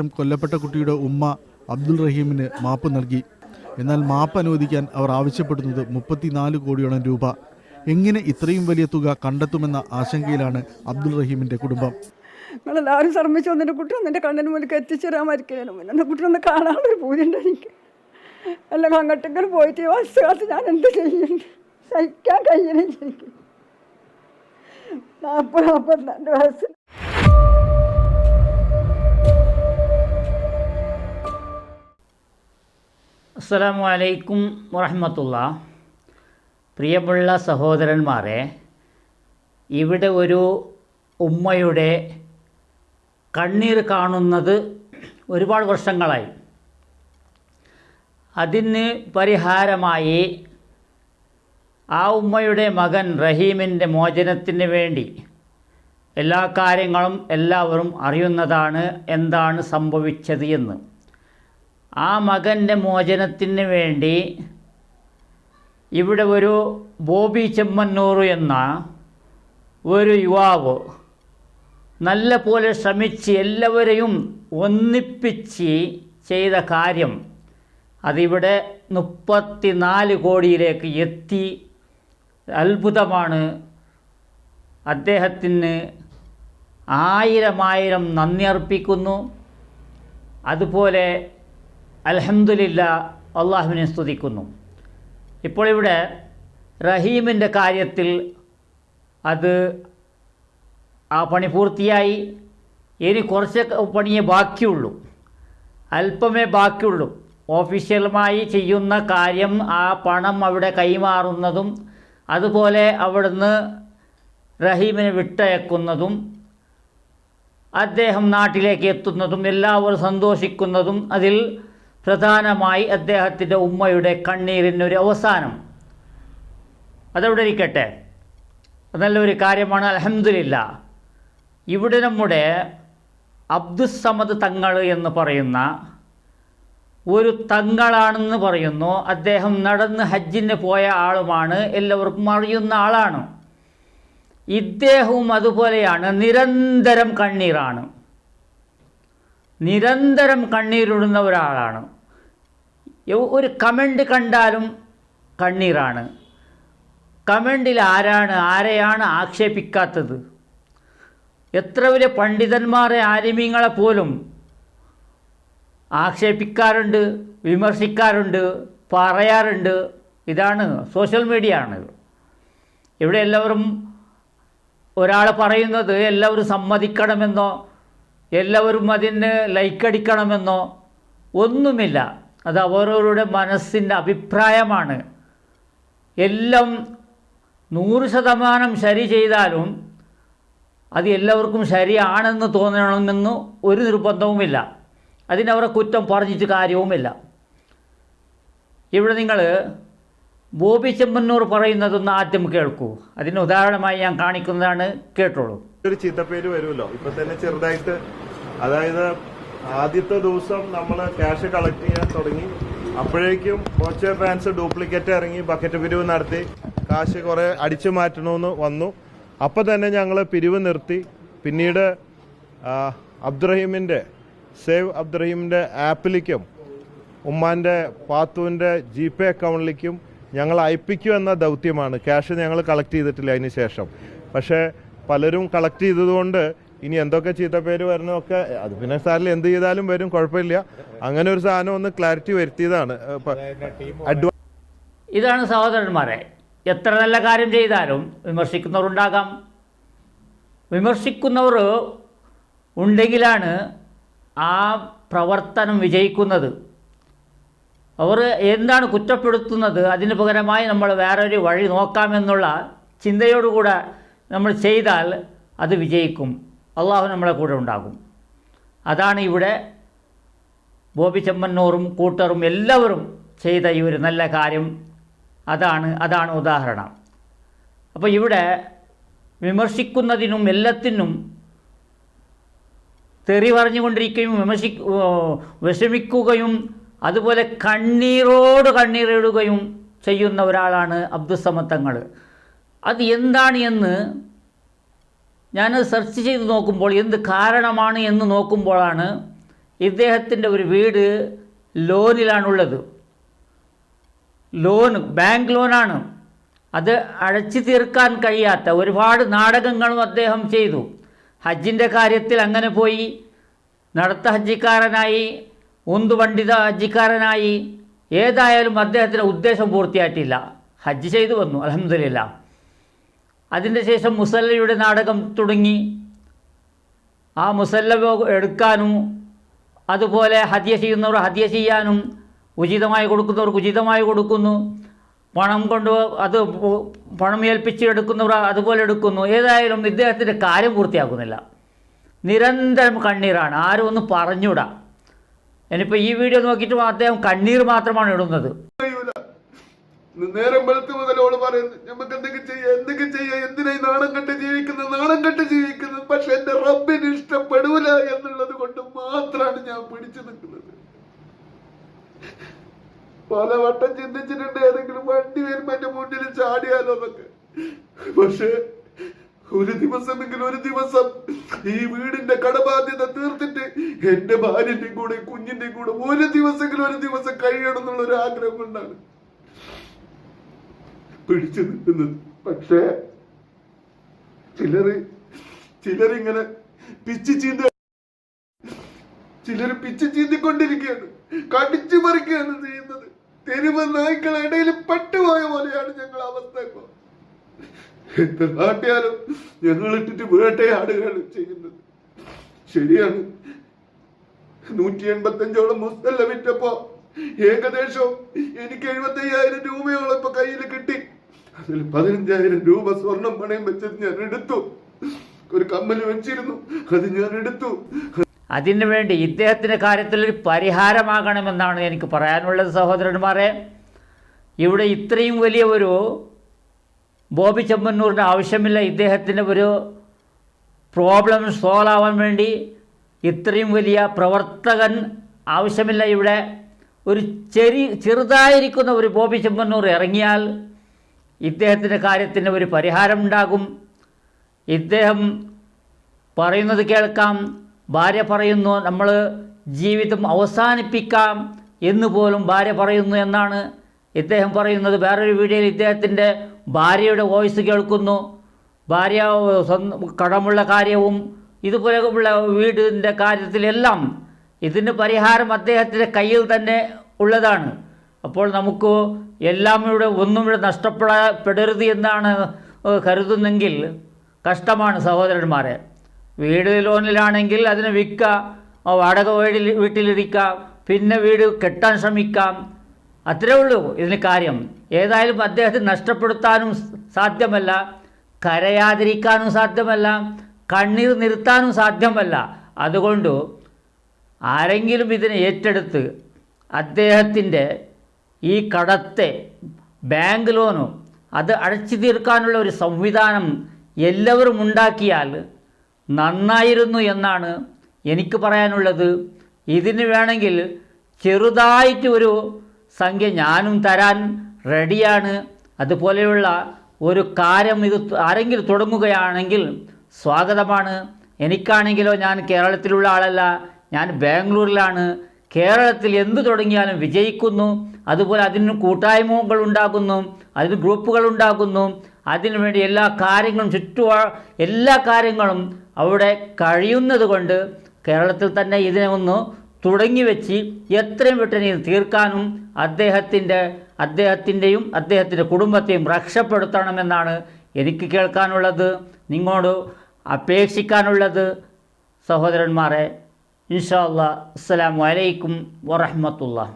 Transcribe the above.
കൊല്ലപ്പെട്ട കുട്ടിയുടെ ഉമ്മ അബ്ദുൾ റഹീമിന് മാപ്പ് നൽകി. എന്നാൽ മാപ്പ് അനുവദിക്കാൻ അവർ ആവശ്യപ്പെടുന്നത് മുപ്പത്തിനാല് കോടിയോളം രൂപ. എങ്ങനെ ഇത്രയും വലിയ തുക കണ്ടെത്തുമെന്ന ആശങ്കയിലാണ് അബ്ദുൾ റഹീമിന്റെ കുടുംബം. നിങ്ങളെല്ലാവരും ശ്രമിച്ചു എന്റെ കുട്ടി ഒന്ന് എന്റെ കണ്ണിന് മുന്നിൽ എത്തിച്ചേരാൻ മരിക്കുന്നതിന് മുന്നേ എന്റെ കുട്ടി ഒന്ന് കാണാനുള്ളൊരു പൂജയുണ്ട് എനിക്ക്. അല്ലെങ്കിൽ അങ്ങോട്ടെങ്കിലും പോയിട്ട് ഈ വയസ്സുകാലത്ത് ഞാൻ എന്ത് ചെയ്യും? സഹിക്കാൻ കഴിയണം എനിക്ക്. നാൽപ്പത് നാൽപ്പത്തിരണ്ട് വയസ്സ് അസ്സലാമു അലൈക്കും വറഹമത്തുള്ള. പ്രിയമുള്ള സഹോദരന്മാരെ ഇവിടെ ഒരു ഉമ്മയുടെ കണ്ണീർ കാണുന്നത് ഒരുപാട് വർഷങ്ങളായി. അതിന് പരിഹാരമായി ആ ഉമ്മയുടെ മകൻ റഹീമിന്റെ മോചനത്തിന് വേണ്ടി എല്ലാ കാര്യങ്ങളും എല്ലാവരും അറിയുന്നതാണ് എന്താണ് സംഭവിച്ചത് എന്ന്. ആ മകന്റെ മോചനത്തിന് വേണ്ടി ഇവിടെ ഒരു ബോബി ചെമ്മന്നൂർ എന്ന ഒരു യുവാവ് നല്ല പോലെ ശ്രമിച്ച് എല്ലാവരെയും ഒന്നിപ്പിച്ച് ചെയ്ത കാര്യം അതിവിടെ മുപ്പത്തിനാല് കോടിയിലേക്ക് എത്തി. അത്ഭുതമാണ്. അദ്ദേഹത്തിന് ആയിരമായിരം നന്ദി അർപ്പിക്കുന്നു. അതുപോലെ അലഹമുല്ല അള്ളാഹുവിനെ സ്തുതിക്കുന്നു. ഇപ്പോൾ ഇവിടെ റഹീമിന്റെ കാര്യത്തിൽ അത് ആ പണി പൂർത്തിയായി. ഇനി കുറച്ച് പണിയെ ബാക്കിയുള്ളൂ. അല്പമേ ബാക്കിയുള്ളൂ. ഓഫീഷ്യലുമായി ചെയ്യുന്ന കാര്യം ആ പണം അവിടെ കൈമാറുന്നതും അതുപോലെ അവിടുന്ന് റഹീമിനെ വിട്ടയക്കുന്നതും അദ്ദേഹം നാട്ടിലേക്ക് എത്തുന്നതും എല്ലാവരും സന്തോഷിക്കുന്നതും അതിൽ പ്രധാനമായി അദ്ദേഹത്തിന്റെ ഉമ്മയുടെ കണ്ണീരിനൊരു അവസാനം. അതവിടെ ഇരിക്കട്ടെ. നല്ലൊരു കാര്യമാണ് അലഹമില്ല ഇവിടെ നമ്മുടെ അബ്ദുസമദ് തങ്ങൾ എന്ന് പറയുന്ന ഒരു തങ്ങളാണെന്ന് പറയുന്നു. അദ്ദേഹം നടന്ന് ഹജ്ജിന് പോയ ആളുമാണ് എല്ലാവർക്കും അറിയുന്ന ആളാണ്. ഇദ്ദേഹവും അതുപോലെയാണ് നിരന്തരം കണ്ണീരാണ്. നിരന്തരം കണ്ണീരിടുന്ന ഒരാളാണ്. ഒരു കമന്റ് കണ്ടാലും കണ്ണീറാണ് കമന്റിൽ ആരാണ് ആരെയാണ് ആക്ഷേപിക്കാത്തത്? എത്ര വലിയ പണ്ഡിതന്മാരെ ആലിമീങ്ങളെ പോലും ആക്ഷേപിക്കാറുണ്ട് വിമർശിക്കാറുണ്ട് പറയാറുണ്ട്. ഇതാണ് സോഷ്യൽ മീഡിയ ആണ് ഇവിടെ എല്ലാവരും ഒരാൾ പറയുന്നത് എല്ലാവരും സമ്മതിക്കണമെന്നോ എല്ലാവരും അതിന് ലൈക്ക് അടിക്കണമെന്നോ ഒന്നുമില്ല. അത് അവരവരുടെ മനസ്സിന്റെ അഭിപ്രായമാണ്. എല്ലാം നൂറ് ശതമാനം ശരി ചെയ്താലും അത് എല്ലാവർക്കും ശരിയാണെന്ന് തോന്നണമെന്ന് ഒരു നിർബന്ധവുമില്ല. അതിനവരെ കുറ്റം പറഞ്ഞിട്ട് കാര്യവുമില്ല. ഇവിടെ നിങ്ങൾ ബോബി ചെമ്മന്നൂർ പറയുന്നതൊന്ന് ആദ്യം കേൾക്കൂ. അതിന് ഉദാഹരണമായി ഞാൻ കാണിക്കുന്നതാണ് കേട്ടോളൂ. ഒരു ചീത്തപ്പേര് വരുമല്ലോ. ഇപ്പൊ തന്നെ ചെറുതായിട്ട് അതായത് ആദ്യത്തെ ദിവസം നമ്മൾ ക്യാഷ് കളക്ട് ചെയ്യാൻ തുടങ്ങി. അപ്പോഴേക്കും വോച്ചർ ഫാൻസ് ഡ്യൂപ്ലിക്കേറ്റ് ഇറങ്ങി ബക്കറ്റ് പിരിവ് നടത്തി. കാശ് കുറെ അടിച്ചു മാറ്റണമെന്ന് വന്നു. അപ്പോൾ തന്നെ ഞങ്ങൾ പിരിവ് നിർത്തി. പിന്നീട് അബ്ദുറഹീമിന്റെ സേവ് അബ്ദുറഹീമിന്റെ ആപ്പിലേക്കും ഉമ്മാന്റെ പാത്തുവിന്റെ ജി പേ അക്കൗണ്ടിലേക്കും ഞങ്ങൾ അയപ്പിക്കും എന്ന ദൗത്യമാണ്. ക്യാഷ് ഞങ്ങൾ കളക്ട് ചെയ്തിട്ടില്ല അതിന് ശേഷം. പക്ഷേ പലരും കളക്ട് ചെയ്തതുകൊണ്ട് ഇനി എന്തൊക്കെ ചീത്തപ്പേര് വരണമൊക്കെ അത് പിന്നെ സാറിൽ എന്ത് ചെയ്താലും വരും കുഴപ്പമില്ല. അങ്ങനെ ഒരു സാധനം ഒന്ന് ക്ലാരിറ്റി വരുത്തിയതാണ്. ഇതാണ് സഹോദരന്മാരെ. എത്ര നല്ല കാര്യം ചെയ്താലും വിമർശിക്കുന്നവരുണ്ടാകാം. വിമർശിക്കുന്നവർ ഉണ്ടെങ്കിലാണ് ആ പ്രവർത്തനം വിജയിക്കുന്നത്. അവർ എന്താണ് കുറ്റപ്പെടുത്തുന്നത്? അതിന് പകരമായി നമ്മൾ വേറൊരു വഴി നോക്കാമെന്നുള്ള ചിന്തയോടുകൂടെ നമ്മൾ ചെയ്താൽ അത് വിജയിക്കും. അള്ളാഹു നമ്മളെ കൂടെ ഉണ്ടാകും. അതാണ് ഇവിടെ ബോബി ചെമ്മന്നൂറും കൂട്ടറും എല്ലാവരും ചെയ്ത ഈ ഒരു നല്ല കാര്യം. അതാണ് അതാണ് ഉദാഹരണം. അപ്പോൾ ഇവിടെ വിമർശിക്കുന്നതിനും എല്ലാത്തിനും തെറി പറഞ്ഞുകൊണ്ടിരിക്കുകയും വിമർശി വിഷമിക്കുകയും അതുപോലെ കണ്ണീരോട് കണ്ണീരിടുകയും ചെയ്യുന്ന ഒരാളാണ് അബ്ദുസമത്തങ്ങൾ അത് എന്താണ് എന്ന് ഞാൻ സെർച്ച് ചെയ്ത് നോക്കുമ്പോൾ എന്ത് കാരണമാണ് എന്ന് നോക്കുമ്പോഴാണ് ഇദ്ദേഹത്തിന്റെ ഒരു വീട് ലോണിലാണുള്ളത് ലോൺ ബാങ്ക് ലോണാണ്. അത് അടച്ചു തീർക്കാൻ കഴിയാത്ത ഒരുപാട് നാടകങ്ങളും അദ്ദേഹം ചെയ്തു. ഹജ്ജിന്റെ കാര്യത്തിൽ അങ്ങനെ പോയി. നടത്ത ഹജ്ജിക്കാരനായി ഉന്തുപണ്ഡിത ഹജ്ജിക്കാരനായി. ഏതായാലും അദ്ദേഹത്തിന്റെ ഉദ്ദേശം പൂർത്തിയായിട്ടില്ല. ഹജ്ജ് ചെയ്തു വന്നു അലഹമില്ല അതിന്റെ ശേഷം മുസല്ലയുടെ നാടകം തുടങ്ങി. ആ മുസല്ല എടുക്കാനും അതുപോലെ ഹദ്യ ചെയ്യുന്നവർ ഹദ്യ ചെയ്യാനും ഉചിതമായി കൊടുക്കുന്നവർക്ക് ഉചിതമായി കൊടുക്കുന്നു. പണം കൊണ്ട് അത് പണം ഏൽപ്പിച്ച് എടുക്കുന്നവർ അതുപോലെ എടുക്കുന്നു. ഏതായാലും ഇദ്ദേഹത്തിന്റെ കാര്യം പൂർത്തിയാക്കുന്നില്ല. നിരന്തരം കണ്ണീരാണ്. ആരും ഒന്ന് പറഞ്ഞൂടാ ഇനിയിപ്പോൾ ഈ വീഡിയോ നോക്കിയിട്ട് അദ്ദേഹം കണ്ണീർ മാത്രമാണ് ഇടുന്നത്. നേരം വെളുത്ത് മുതലോട് പറയുന്നു നമുക്ക് എന്തൊക്കെ ചെയ്യാം എന്തൊക്കെ ചെയ്യാം എന്തിനായി നാണം കെട്ട് ജീവിക്കുന്നത്? നാണം കെട്ട് ജീവിക്കുന്നത്. പക്ഷെ എന്റെ റബ്ബിന് ഇഷ്ടപ്പെടൂല എന്നുള്ളത് കൊണ്ട് മാത്രമാണ് ഞാൻ പിടിച്ചു നിൽക്കുന്നത്. പലവട്ടം ചിന്തിച്ചിട്ടുണ്ട് ഏതെങ്കിലും വണ്ടി വരുമ്പോ എന്റെ മുന്നിൽ ചാടിയാലോ എന്നൊക്കെ. പക്ഷെ ഒരു ദിവസമെങ്കിലും ഒരു ദിവസം ഈ വീടിന്റെ കടബാധ്യത തീർത്തിട്ട് എന്റെ ഭാര്യന്റെയും കൂടെ കുഞ്ഞിന്റെയും കൂടെ ഒരു ദിവസമെങ്കിലും ഒരു ദിവസം കഴിയണം എന്നുള്ള ഒരു ആഗ്രഹം കൊണ്ടാണ്. പിടിച്ചു നിൽക്കുന്നത്. പക്ഷേ ചിലര് ചിലരിങ്ങനെ പിച്ചു ചീന്ത ചിലര് പിച്ചു ചീന്തിക്കൊണ്ടിരിക്കുകയാണ്. കടിച്ചു പറിക്കുകയാണ് ചെയ്യുന്നത്. തെരുവ് നായ്ക്കളെ ഇടയിൽ പട്ടുപോയ പോലെയാണ് ഞങ്ങൾ അവസ്ഥ ഇപ്പോ എത്ര നാട്ടിയാലും ഞങ്ങൾ ഇട്ടിട്ട് വേട്ടയാടുകയാണ് ചെയ്യുന്നത്. ശരിയാണ്. നൂറ്റി എൺപത്തഞ്ചോളം മുസ്തല്ല വിറ്റപ്പോ ഏകദേശം എനിക്ക് എഴുപത്തയ്യായിരം രൂപയോളം ഇപ്പൊ കയ്യിൽ കിട്ടി. അതിൽ പതിനഞ്ചായിരം രൂപ സ്വർണം പണയം വെച്ചത് ഞാൻ എടുത്തു. ഒരു കമ്മൽ വെച്ചിരുന്നു. അത് ഞാൻ എടുത്തു. അതിനുവേണ്ടി ഇദ്ദേഹത്തിന്റെ കാര്യത്തിൽ ഒരു പരിഹാരമാകണമെന്നാണ് എനിക്ക് പറയാനുള്ളത് സഹോദരന്മാരെ. ഇവിടെ ഇത്രയും വലിയ ഒരു ബോബി ചെമ്മന്നൂറിന്റെ ആവശ്യമില്ല. ഇദ്ദേഹത്തിന്റെ ഒരു പ്രോബ്ലം സോൾവ് ആവാൻ വേണ്ടി ഇത്രയും വലിയ പ്രവർത്തകൻ ആവശ്യമില്ല. ഇവിടെ ഒരു ചെറി ചെറുതായിരിക്കുന്ന ഒരു ബോബി ചെമ്മന്നൂർ ഇറങ്ങിയാൽ ഇദ്ദേഹത്തിന്റെ കാര്യത്തിന് ഒരു പരിഹാരം ഉണ്ടാകും. ഇദ്ദേഹം പറയുന്നത് കേൾക്കാം ഭാര്യ പറയുന്നു നമ്മൾ ജീവിതം അവസാനിപ്പിക്കാം എന്ന് പോലും ഭാര്യ പറയുന്നു എന്നാണ് ഇദ്ദേഹം പറയുന്നത്. വേറൊരു വീഡിയോയിൽ ഇദ്ദേഹത്തിന്റെ ഭാര്യയുടെ വോയിസ് കേൾക്കുന്നു. ഭാര്യ കടമുള്ള കാര്യവും ഇതുപോലെയുള്ള വീടിന്റെ കാര്യത്തിലെല്ലാം ഇതിന് പരിഹാരം അദ്ദേഹത്തിന്റെ കയ്യിൽ തന്നെ ഉള്ളതാണ്. അപ്പോൾ നമുക്ക് എല്ലാം ഇവിടെ ഒന്നും ഇവിടെ നഷ്ടപ്പെടപ്പെടരുത് എന്നാണ് കരുതുന്നെങ്കിൽ കഷ്ടമാണ് സഹോദരന്മാരെ. വീട് ലോണിലാണെങ്കിൽ അതിനെ വിൽക്കുക ആ വാടക വീട്ടിൽ വീട്ടിലിരിക്കാം പിന്നെ വീട് കെട്ടാൻ ശ്രമിക്കാം. അത്രേ ഉള്ളൂ ഇതിന് കാര്യം. ഏതായാലും അദ്ദേഹത്തെ നഷ്ടപ്പെടുത്താനും സാധ്യമല്ല കരയാതിരിക്കാനും സാധ്യമല്ല കണ്ണീർ നിർത്താനും സാധ്യമല്ല. അതുകൊണ്ട് ആരെങ്കിലും ഇതിനെ ഏറ്റെടുത്ത് അദ്ദേഹത്തിന്റെ ഈ കടത്തെ ബാങ്ക് ലോനോ അത് അടച്ചു തീർക്കാനുള്ള ഒരു സംവിധാനം എല്ലാവരും ഉണ്ടാക്കിയാൽ നന്നായിരുന്നു എന്നാണ് എനിക്ക് പറയാനുള്ളത്. ഇതിന് വേണമെങ്കിൽ ചെറുതായിട്ട് ഒരു സംഖ്യ ഞാനും തരാൻ റെഡിയാണ് അതുപോലെയുള്ള ഒരു കാര്യം ഇത് ആരെങ്കിലും തുടങ്ങുകയാണെങ്കിൽ സ്വാഗതമാണ്. എനിക്കാണെങ്കിലോ ഞാൻ കേരളത്തിലുള്ള ആളല്ല ഞാൻ ബാംഗ്ലൂരിലാണ്. കേരളത്തിൽ എന്ത് തുടങ്ങിയാലും വിജയിക്കുന്നു. അതുപോലെ അതിന് കൂട്ടായ്മകൾ ഉണ്ടാകുന്നു അതിന് ഗ്രൂപ്പുകൾ ഉണ്ടാകുന്നു. അതിനുവേണ്ടി എല്ലാ കാര്യങ്ങളും ചുറ്റു എല്ലാ കാര്യങ്ങളും അവിടെ കഴിയുന്നത് കൊണ്ട് കേരളത്തിൽ തന്നെ ഇതിനെ ഒന്ന് തുടങ്ങി വെച്ച് എത്രയും പെട്ടെന്ന് ഇത് തീർക്കാനും അദ്ദേഹത്തിന്റെ അദ്ദേഹത്തിന്റെയും അദ്ദേഹത്തിന്റെ കുടുംബത്തെയും രക്ഷപ്പെടുത്തണമെന്നാണ് എനിക്ക് കേൾക്കാനുള്ളത്. നിങ്ങളോട് അപേക്ഷിക്കാനുള്ളത് സഹോദരന്മാരെ ഇൻഷാ അല്ലാ അസ്സലാമു അലൈക്കും വറഹ്മത്തുള്ളാഹി.